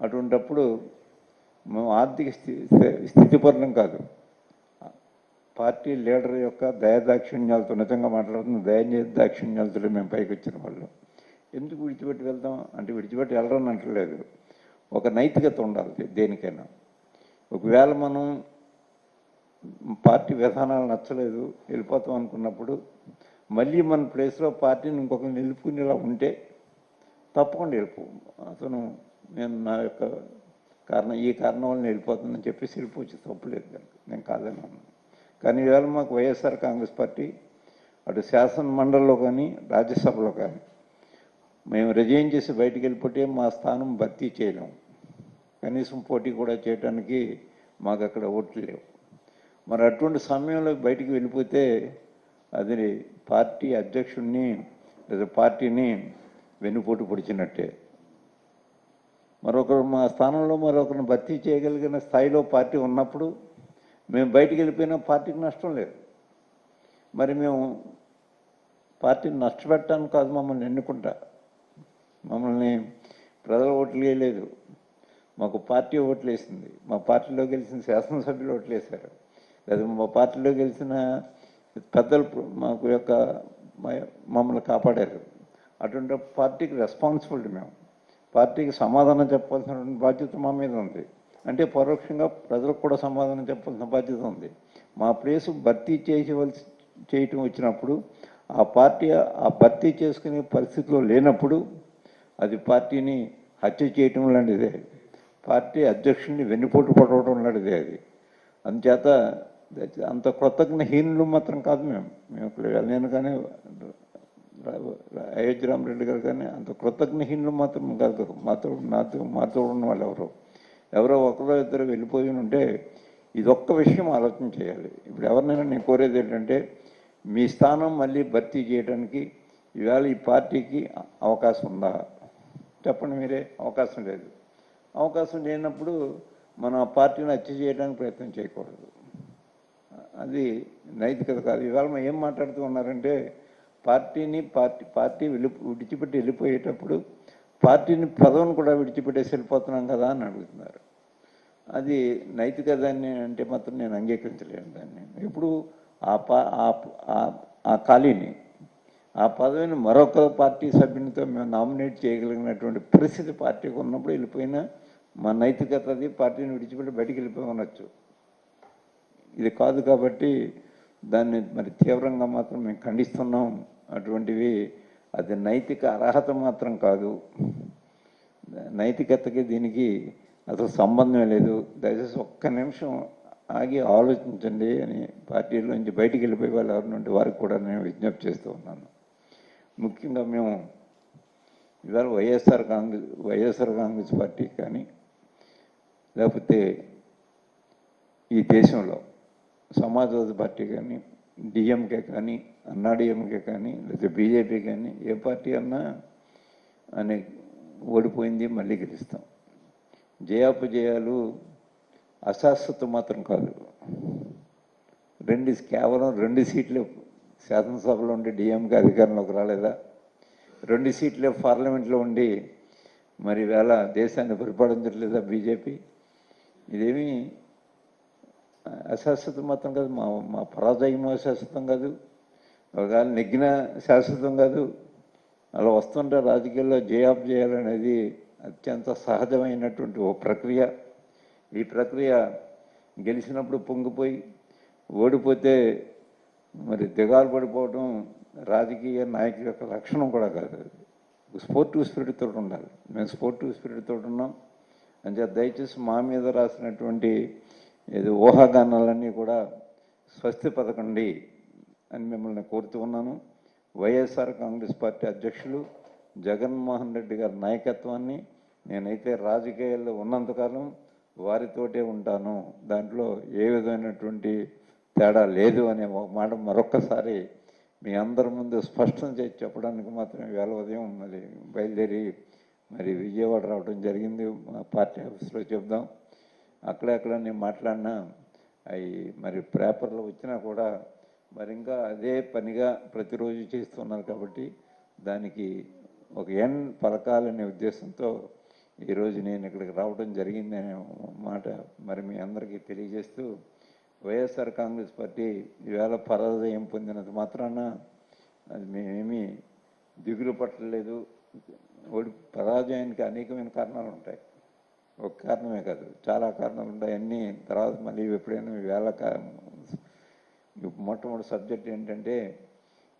అటువంటప్పుడు మేము ఆర్థిక స్థితి స్థితిపరణం కాదు. పార్టీ లీడర్ యొక్క దయదాక్షిణ్యాలతో నిజంగా మాట్లాడుతున్న దయ దాక్షిణ్యాలతో మేము పైకి వచ్చిన వాళ్ళు. ఎందుకు విడిచిపెట్టి వెళ్దాం? అంటే విడిచిపెట్టి వెళ్ళడం అంటలేదు. ఒక నైతికత ఉండాలి దేనికైనా. ఒకవేళ మనం పార్టీ విధానాలు నచ్చలేదు వెళ్ళిపోతాం అనుకున్నప్పుడు మళ్ళీ మన ప్లేస్లో పార్టీని ఇంకొకరిని నిలుపుకునేలా ఉంటే తప్పకుండా వెళ్ళిపో. అతను నేను నా యొక్క కారణం ఈ కారణం వల్ల వెళ్ళిపోతుందని చెప్పేసి వెళ్ళిపోవచ్చు తప్పులేదు కనుక. నేను కాదని అన్నాను కానీ ఈవేళ మాకు వైఎస్ఆర్ కాంగ్రెస్ పార్టీ అటు శాసన మండలిలో కానీ రాజ్యసభలో కానీ మేము రిజైన్ చేసి బయటికి వెళ్ళిపోతే మా స్థానం భర్తీ చేయలేము కనీసం పోటీ కూడా చేయడానికి మాకు అక్కడ ఓట్లు లేవు. మరి అటువంటి సమయంలో బయటికి వెళ్ళిపోతే అది పార్టీ అధ్యక్షుడిని లేదా పార్టీని వెన్నుపోటు పొడిచినట్టే. మరొకరు మా స్థానంలో మరొకరిని భర్తీ చేయగలిగిన స్థాయిలో పార్టీ ఉన్నప్పుడు మేము బయటికి వెళ్ళిపోయినా పార్టీకి నష్టం లేదు. మరి మేము పార్టీని నష్టపెట్టాను కాదు మమ్మల్ని ఎన్నుకుంటా. మమ్మల్ని ప్రజల ఓట్లు వేయలేదు. మాకు పార్టీ ఓట్లు వేసింది. మా పార్టీలో గెలిచిన శాసనసభ్యులు ఓట్లు వేశారు. లేదా మా పార్టీలో గెలిచిన పెద్దలు మాకు యొక్క మ- మమ్మల్ని కాపాడారు. అటువంటి పార్టీకి రెస్పాన్సిబిలిటీ మేము. పార్టీకి సమాధానం చెప్పాల్సిన బాధ్యత మా మీద ఉంది. అంటే పరోక్షంగా ప్రజలకు కూడా సమాధానం చెప్పాల్సిన బాధ్యత ఉంది. మా ప్లేసు భర్తీ చేయవలసి చేయటం వచ్చినప్పుడు ఆ పార్టీ ఆ భర్తీ చేసుకునే పరిస్థితిలో లేనప్పుడు అది పార్టీని హత్య చేయటం లాంటిదే. పార్టీ అధ్యక్షుడిని వెన్నుపోటు పడవడం లాంటిదే అది. అందుచేత అంత కృతజ్ఞహీనులు మాత్రం కాదు మేము. మేము నేను కానీ అయోధ్య రామరెడ్డి గారు కానీ అంత కృతజ్ఞహీనులు మాత్రం కాదు మాతో నాతో మాతో ఉన్న వాళ్ళు ఎవరో? ఎవరో ఒకరో ఇద్దరు వెళ్ళిపోయి ఉంటే ఇదొక్క విషయం ఆలోచన చేయాలి. ఇప్పుడు ఎవరినైనా నేను కోరేది ఏంటంటే మీ స్థానం మళ్ళీ భర్తీ చేయడానికి ఈవేళ ఈ పార్టీకి అవకాశం ఉందా? చెప్పండి మీరే. అవకాశం లేదు. అవకాశం లేనప్పుడు మనం ఆ పార్టీని హత్య చేయడానికి ప్రయత్నం చేయకూడదు. అది నైతికత కాదు. ఇవాళ ఏం మాట్లాడుతూ ఉన్నారంటే పార్టీని పార్టీ పార్టీ వెళ్ళి విడిచిపెట్టి వెళ్ళిపోయేటప్పుడు పార్టీని పదవిని కూడా విడిచిపెట్టేసి వెళ్ళిపోతున్నాం కదా అని అడుగుతున్నారు. అది నైతిక దాన్ని అంటే మాత్రం నేను అంగీకరించలేను దాన్ని. ఇప్పుడు ఆ పా ఆ- ఆ- ఆ ఖాళీని ఆ పదవిని మరొక పార్టీ సభ్యునితో మేము నామినేట్ చేయగలిగినటువంటి పరిస్థితి పార్టీకి ఉన్నప్పుడు వెళ్ళిపోయినా మా నైతికత అది పార్టీని విడిచిపెట్టి బయటికి వెళ్ళిపోయి ఉండొచ్చు ఇది కాదు కాబట్టి దాన్ని మరి తీవ్రంగా మాత్రం మేము ఖండిస్తున్నాం. అటువంటివి అది నైతిక అర్హత మాత్రం కాదు. నైతికతకి దీనికి అసలు సంబంధమే లేదు. దయచేసి ఒక్క నిమిషం ఆగి ఆలోచించండి అని పార్టీలోంచి బయటికి వెళ్ళిపోయే వాళ్ళు ఎవరి నుండి వారికి కూడా నేను విజ్ఞప్తి చేస్తూ ఉన్నాను. ముఖ్యంగా మేము ఇవాళ వైఎస్ఆర్ కాంగ్రెస్ వైఎస్ఆర్ కాంగ్రెస్ పార్టీ కానీ లేకపోతే ఈ దేశంలో సమాజ్వాదీ పార్టీ కానీ డిఎంకే కానీ అన్నాడీఎంకే కానీ లేదా బీజేపీ కానీ ఏ పార్టీ అన్నా అనే ఓడిపోయింది మళ్ళీ గెలుస్తాం. జయాపజయాలు అశాశ్వతం మాత్రం కాదు. రెండు కేవలం రెండు సీట్లు శాసనసభలో ఉండి డిఎంకే అధికారంలోకి రాలేదా? రెండు సీట్లే పార్లమెంట్లో ఉండి మరి వేళ దేశాన్ని పరిపాలించట్లేదా బీజేపీ? ఇదేమీ అశాశ్వతం మాత్రం కాదు మా మా పరాజయం అశాశ్వతం కాదు ఒకవేళ నెగ్గిన శాశ్వతం కాదు. అలా వస్తుంటే రాజకీయాల్లో జయాప్ చేయాలనేది అత్యంత సహజమైనటువంటి ఓ ప్రక్రియ. ఈ ప్రక్రియ గెలిచినప్పుడు పొంగిపోయి ఓడిపోతే మరి దిగాలు పడిపోవడం రాజకీయ నాయకుల యొక్క లక్షణం కూడా కాదు. స్పోర్టివ్ స్పిరిట్తో ఉండాలి. మేము స్పోర్టివ్ స్పిరిట్తో ఉన్నాం. అంతే దయచేసి మా మీద రాసినటువంటి ఏదో ఊహాగానాలన్నీ కూడా స్వస్తి పథకండి అని మిమ్మల్ని కోరుతూ ఉన్నాను. వైఎస్ఆర్ కాంగ్రెస్ పార్టీ అధ్యక్షులు జగన్మోహన్ రెడ్డి గారి నాయకత్వాన్ని నేనైతే రాజకీయాల్లో ఉన్నంతకాలం వారితోటే ఉంటాను. దాంట్లో ఏ విధమైనటువంటి తేడా లేదు అనే ఒక మాట మరొక్కసారి మీ అందరి ముందు స్పష్టం చేసి చెప్పడానికి మాత్రమే వేల ఉదయం మరి బయలుదేరి మరి విజయవాడ రావడం జరిగింది. మా పార్టీ ఆఫీస్లో చెప్దాం. అక్కడక్కడ నేను మాట్లాడినా అవి మరి పేపర్లో వచ్చినా కూడా మరి ఇంకా అదే పనిగా ప్రతిరోజు చేస్తున్నారు కాబట్టి దానికి ఒక ఎన్ పలకాలనే ఉద్దేశంతో ఈరోజు నేను ఇక్కడికి రావడం జరిగిందనే మాట మరి మీ అందరికీ తెలియజేస్తూ వైఎస్ఆర్ కాంగ్రెస్ పార్టీ ఈవేళ పరాజయం పొందినంత మాత్రాన అది మేమేమీ దిగులు పట్టలేదు. ఓడి పరాజయానికి అనేకమైన కారణాలు ఉంటాయి. ఒక కారణమే కాదు. చాలా కారణాలు ఉంటాయి అన్నీ తర్వాత మళ్ళీ ఎప్పుడైనా వేళ మొట్టమొదటి సబ్జెక్ట్ ఏంటంటే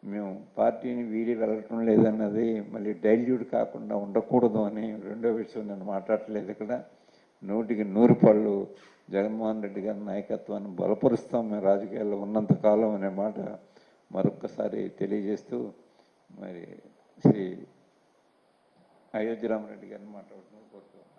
మేము పార్టీని వీడి వెళ్ళటం లేదన్నది మళ్ళీ డైల్యూట్ కాకుండా ఉండకూడదు అని రెండో విషయం నేను మాట్లాడలేదు ఇక్కడ. నూటికి నూరు పళ్ళు జగన్మోహన్ రెడ్డి గారి నాయకత్వాన్ని బలపరుస్తాం మేము రాజకీయాల్లో ఉన్నంత కాలం అనే మాట మరొక్కసారి తెలియజేస్తూ మరి శ్రీ అయోధ్య రామరెడ్డి గారిని మాట్లాడుతూ కోరుతున్నాను